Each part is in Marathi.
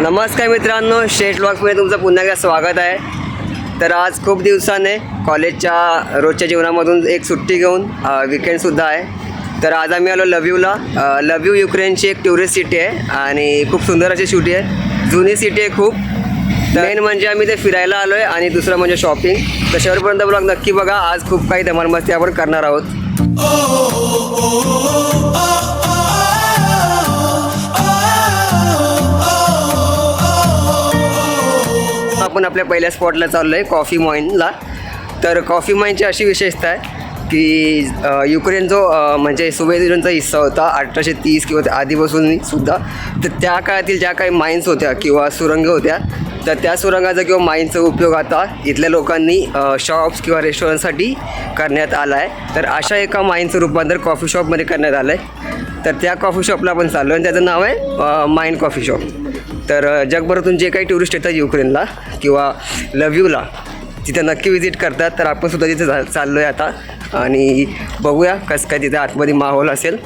नमस्कार मित्रांनो शेट ब्लॉग्समध्ये तुमचं पुन्हा एकदा स्वागत आहे. तर आज खूप दिवसाने कॉलेजच्या रोजच्या जीवनामधून एक सुट्टी घेऊन विकेंडसुद्धा आहे. तर आज आम्ही आलो लव्ह्यूला लव्ह्यू युक्रेनची एक टुरिस्ट सिटी आहे आणि खूप सुंदर अशी सिटी आहे. जुनी सिटी आहे खूप. मेन म्हणजे आम्ही ते फिरायला आलो आहे आणि दुसरं म्हणजे शॉपिंग तर शेवटपर्यंत ब्लॉग नक्की बघा. आज खूप काही धमाल मस्ती आपण करणार आहोत. आपल्या पहिल्या स्पॉटला चाललो आहे कॉफी मॉईनला तर कॉफी मॉईनची अशी विशेषता आहे की युक्रेन जो म्हणजे सोव्हिएत हिस्सा होता अठराशे तीस किंवा आधीपासून सुद्धा तर त्या काळातील ज्या काही माईन्स होत्या किंवा सुरंग होत्या तर त्या सुरंगाचा किंवा माईनचा उपयोग आता इथल्या लोकांनी शॉप्स किंवा रेस्टॉरंटसाठी करण्यात आला आहे तर अशा एका माईनचं रूपांतर कॉफी शॉपमध्ये करण्यात आलं आहे तर त्या कॉफी शॉपला आपण चाललो आणि त्याचं नाव आहे माइंड कॉफी शॉप तर जगभरातून जे काही टुरिस्ट येतात युक्रेनला किंवा लव्ह्यूला तिथे नक्की विजिट करतात. तर आपण सुद्धा तिथे चाललो आहे आता. आणि बघूया कसं काय तिथे आतमध्ये माहोल असेल.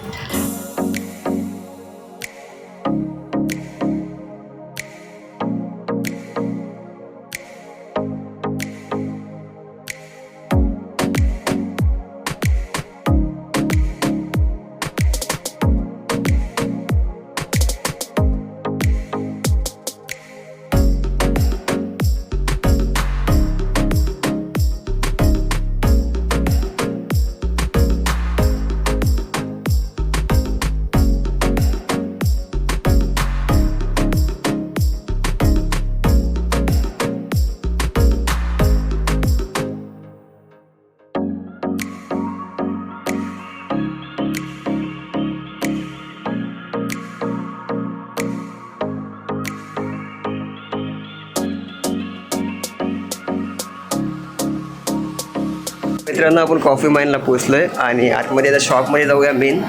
मित्रांनो आपण कॉफी माईनला पोचलो आहे आणि आतमध्ये आता शॉपमध्ये जाऊया मेन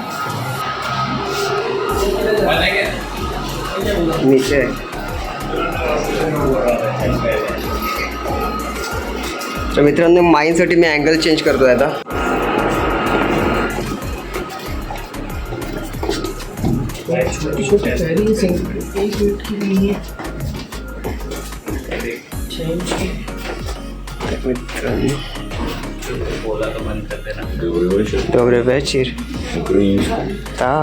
नीचे. तर मित्रांनो माईनसाठी मी अँगल चेंज करतोय आता. मित्रांनी मित्रांनो. बोला तो मन करते ना добрий вечір हा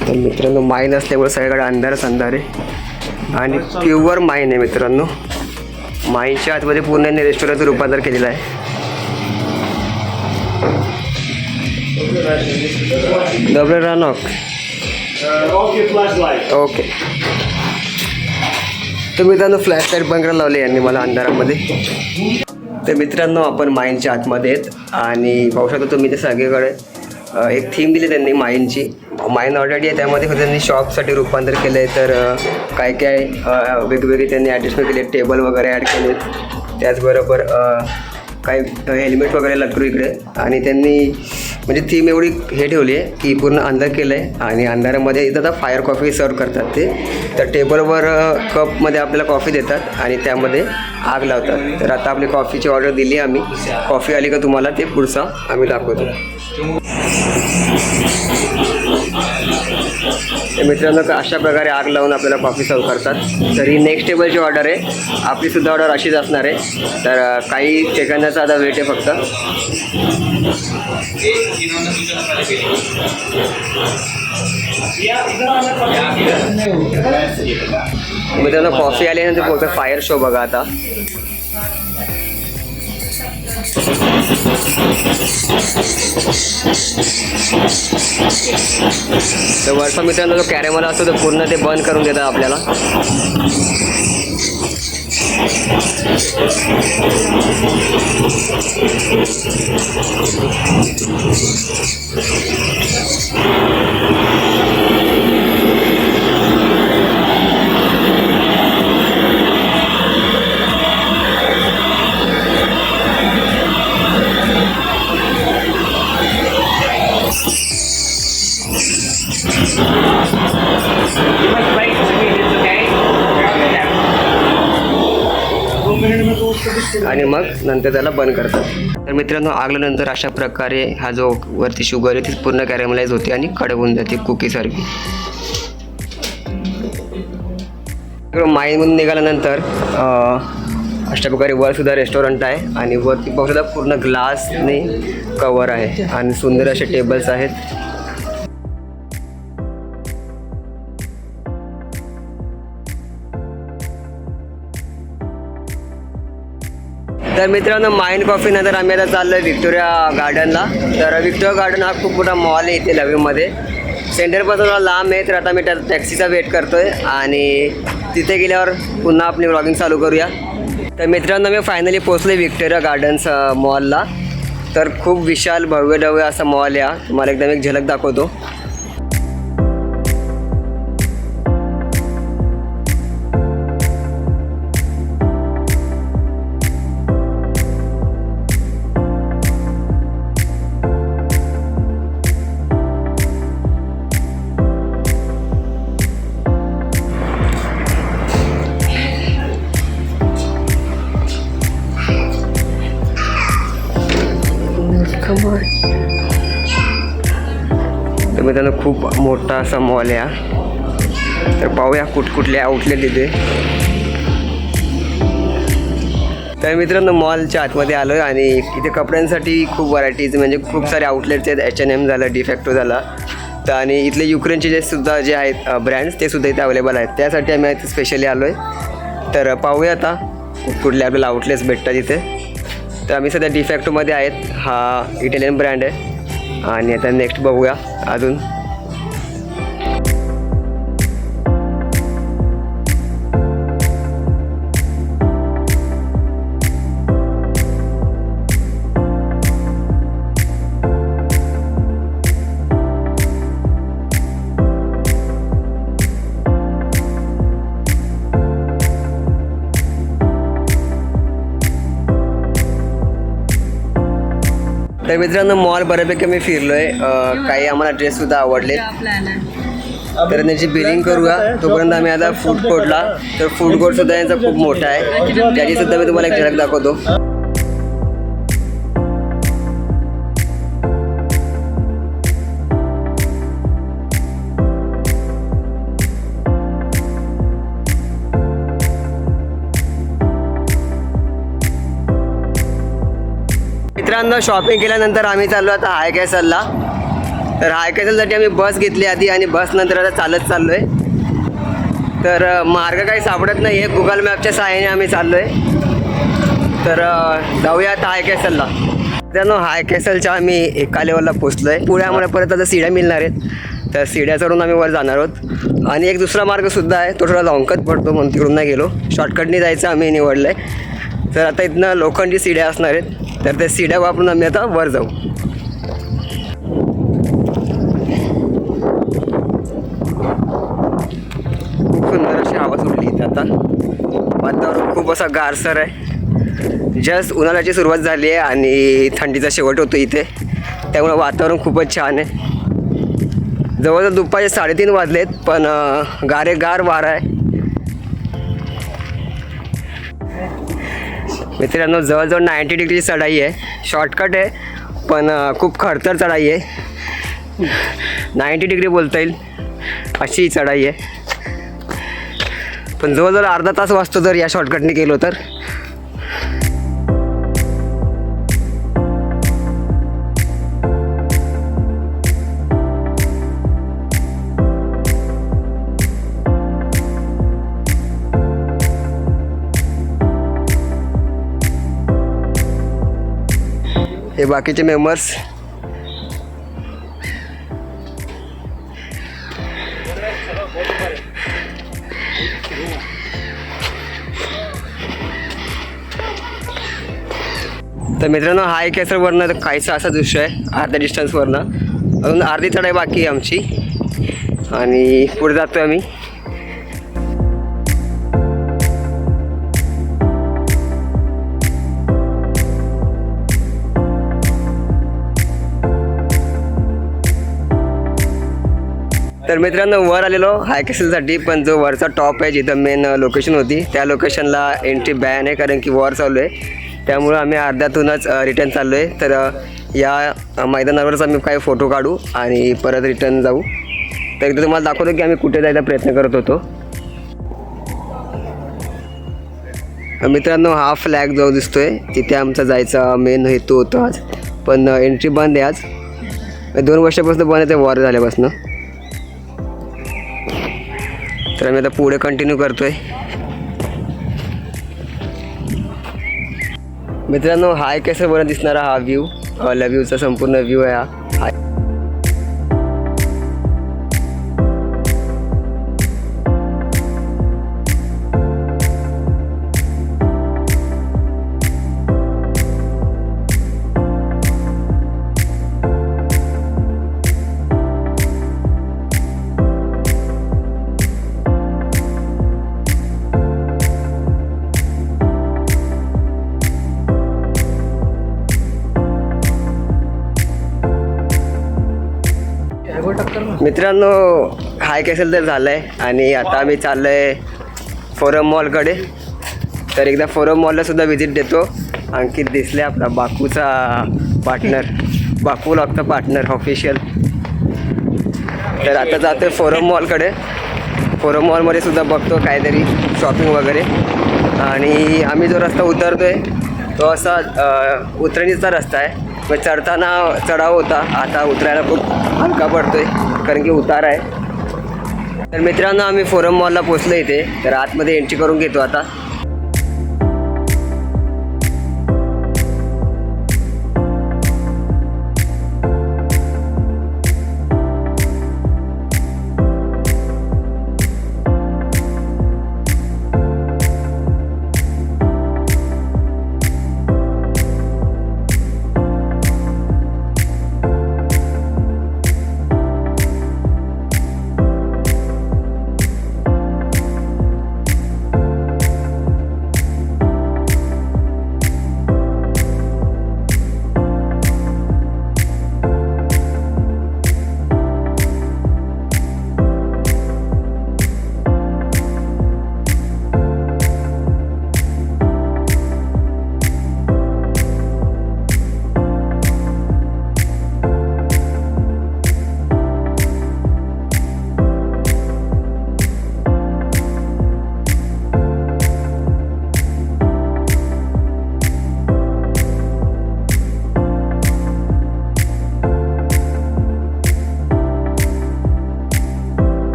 तर मित्रांनो माईन असल्यामुळे सगळीकडे अंधारच अंधार आहे आणि प्युअर माईन आहे मित्रांनो माईनच्या आतमध्ये पूर्ण यांनी रेस्टॉरंटचं रूपांतर केलेलं आहे डबल रानॉक Okay, flashlight. ओके तर मित्रांनो फ्लॅश लाईट बंद करायला लावले यांनी मला अंधारामध्ये तर मित्रांनो आपण माईंडच्या आतमध्ये आहेत आणि पाहू शकतो तुम्ही ते सगळीकडे एक थीम दिली त्यांनी माईनची माईन ऑलरेडी आहे त्यामध्ये फक्त त्यांनी शॉपसाठी रूपांतर केलं आहे तर काय काय वेगवेगळे त्यांनी ॲडजस्टमेंट केले टेबल वगैरे ॲड केले. त्याचबरोबर काही हेल्मेट वगैरे लटकू इकडे. आणि त्यांनी म्हणजे थीम एवढी हे ठेवली आहे की पूर्ण अंधार केलं आहे आणि अंधारामध्ये इथं आता फायर कॉफी सर्व करतात ते. तर टेबलवर कपमध्ये आपल्याला कॉफी देतात आणि त्यामध्ये आग लावतात. तर आता आपली कॉफीची ऑर्डर दिली आम्ही. कॉफी आली का तुम्हाला ते पुढचा आम्ही दाखवतो. तर मित्रांनो अशा प्रकारे आग लावून आपल्याला कॉफी सर्व करतात. तर ही नेक्स्ट टेबलची ऑर्डर आहे. आपली सुद्धा ऑर्डर अशीच असणार आहे. तर काही सेकंदाचा आता वेट आहे फक्त. मित्रांनो कॉफी आल्यानंतर बोलतो फायर शो बघा आता. तर वरचा मित्रांनो जो कॅरेमला असतो तो पूर्ण ते बंद करून देतात आपल्याला. आणि मग नंतर त्याला बंद करतात. तर मित्रांनो आगल्यानंतर अशा प्रकारे हा जो वरती शुगर आहे ती पूर्ण कॅरेमलाइज होते आणि कडक होऊन जाते कुकीसारखी माईमधून निघाल्यानंतर अशा प्रकारे वरसुद्धा रेस्टॉरंट आहे आणि वरती बघुद्धा पूर्ण ग्लासने कवर आहे आणि सुंदर असे टेबल्स आहेत. तर मित्रांनो माइंड कॉफी नंतर आम्ही आता चाललो आहे विक्टोरिया गार्डनला तर विक्टोरिया गार्डन हा खूप मोठा मॉल आहे इथे लवीमध्ये सेंटरपासून थोडा लांब आहे तर आता मी त्या टॅक्सीचा वेट करतो आहे आणि तिथे गेल्यावर पुन्हा आपली ब्लॉगिंग चालू करूया. तर मित्रांनो मी फायनली पोचले विक्टोरिया गार्डन्स मॉलला तर खूप विशाल भव्य डव्य असा मॉल आहे हा. तुम्हाला एकदम एक झलक दाखवतो. तर मित्रांनो खूप मोठा असा मॉल आहे हा तर पाहूया कुठकुठले आउटलेट इथे तर मित्रांनो मॉलच्या आतमध्ये आलो आहे आणि इथे कपड्यांसाठी खूप व्हरायटीज म्हणजे खूप सारे आउटलेट्स आहेत. एच एन एम झालं डिफॅक्टो झाला. तर आणि इथले युक्रेनचे जे सुद्धा जे आहेत ब्रँड्स ते सुद्धा इथे अवेलेबल आहेत. त्यासाठी आम्ही इथे स्पेशली आलो आहे तर पाहूया आता कुठले आपल्याला आउटलेट्स भेटतात इथे. तर आम्ही सध्या डिफॅक्टोमध्ये आहेत. हा इटालियन ब्रँड आहे. आणि आता नेक्स्ट बघूया अजून. तर मित्रांनो मॉल बऱ्यापैकी मी फिरलो आहे काही आम्हाला ड्रेससुद्धा आवडले तर त्यांची बिलिंग करूया. तोपर्यंत आम्ही आता फूड कोर्टला तर फूड कोर्ट सुद्धा यांचा खूप मोठा आहे. त्याची सुद्धा मी तुम्हाला एक झलक दाखवतो. मित्रांनो शॉपिंग केल्यानंतर आम्ही चाललो आता हाय कॅसलला तर हाय कॅसलसाठी आम्ही बस घेतली आधी आणि बस नंतर आता चालत चाललो आहे तर मार्ग काही सापडत नाही आहे गुगल मॅपच्या सहाय्याने आम्ही चाललो आहे तर जाऊया आता हाय कॅसलला मित्रांनो हाय कॅसलच्या आम्ही एका लेवलला पोचलो आहे पुढे आम्हाला परत आता सिड्या मिळणार आहेत. तर सिड्या चढून आम्ही वर जाणार आहोत. आणि एक दुसरा मार्गसुद्धा आहे. तो थोडा लॉंकत पडतो म्हणून तिकडून नाही गेलो. शॉर्टकटने जायचं आम्ही निवडलं आहे तर आता इथनं लोखंडी सिड्या असणार आहेत. तर त्या सीड्या वापरून आम्ही आता वर जाऊ. खूप सुंदर अशी हवा सुटली इथे आता. वातावरण खूप असं गारसर आहे. जस्ट उन्हाळ्याची सुरुवात झाली आहे आणि थंडीचा शेवट होतो इथे. त्यामुळे वातावरण खूपच छान आहे. जवळजवळ दुपारचे साडेतीन वाजलेत पण गारे गार वारा आहे. मित्रांनो जवळजवळ नाईंटी डिग्रीची चढाई आहे. शॉर्टकट आहे पण खूप खडतर चढाई आहे. नाईंटी डिग्री बोलता येईल अशी चढाई आहे. पण जवळजवळ अर्धा तास वाचतो जर या शॉर्टकटने केलो तर. हे बाकीचे मेंबर्स तर मित्रांनो हाय कॅसरवरनं तर काहीसा असा दृश्य आहे अर्ध्या डिस्टन्सवरनं अजून अर्धी चढाई बाकी आहे आमची. आणि पुढे जातो आम्ही. तर मित्रांनो वर आलेलो हायकेसलसाठी पण जो वरचा टॉप आहे जिथं मेन लोकेशन होती त्या लोकेशनला एंट्री बॅन आहे कारण की वॉर चालू आहे. त्यामुळं आम्ही अर्ध्यातूनच रिटर्न चाललो आहे तर या मैदानावरच आम्ही काही फोटो काढू आणि परत रिटर्न जाऊ. तर एकदा तुम्हाला दाखवतो की आम्ही कुठे जायचा प्रयत्न करत होतो. मित्रांनो हा फ्लॅग जो दिसतोय तिथे आमचा जायचा मेन हेतू होता आज. पण एंट्री बंद आहे आज. दोन वर्षापासून बंद आहे ते वॉर झाल्यापासून. तर आम्ही आता पुढे कंटिन्यू करतोय. मित्रांनो हाय कसं बरं दिसणारा हा व्ह्यू लव्ह्यूचा संपूर्ण व्ह्यू आहे हा. मित्रांनो हाय असेल तर झालं आहे आणि आता आम्ही चाललो आहे फोरम मॉलकडे. तर एकदा फोरम मॉलला सुद्धा व्हिजिट देतो. अंकित दिसले आपला बाकूचा पार्टनर बाकू लागतं पार्टनर ऑफिशियल तर आता जातो फोरम मॉलकडे. फोरम मॉलमध्ये सुद्धा बघतो काहीतरी शॉपिंग वगैरे. आणि आम्ही जो रस्ता उतरतो आहे तो असा उतरणीचा रस्ता आहे. पण चढताना चढाव होता. आता उतरायला खूप हलका पडतो आहे कारण की उतार आहे. तर मित्रांनो आम्ही फोरम मॉलला पोचलो इथे. तर आतमध्ये एंट्री करून घेतो आता.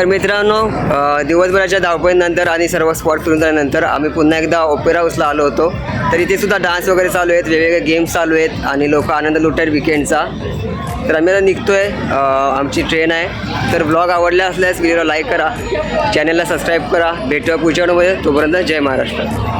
तर मित्रांनो दिवसभराच्या धावपळीनंतर आणि सर्व स्पॉट फिरून झाल्यानंतर आम्ही पुन्हा एकदा ओपेरा हाऊसला आलो होतो. तर इथे सुद्धा डान्स वगैरे चालू आहेत वेगवेगळे गेम्स चालू आहेत आणि लोक आनंद लुटत आहेत विकेंडचा तर आम्ही आता निघतो आहे आमची ट्रेन आहे. तर ब्लॉग आवडला असल्यास व्हिडिओला लाईक करा चॅनलला सबस्क्राईब करा. भेटूया पुढच्या तोपर्यंत जय महाराष्ट्र.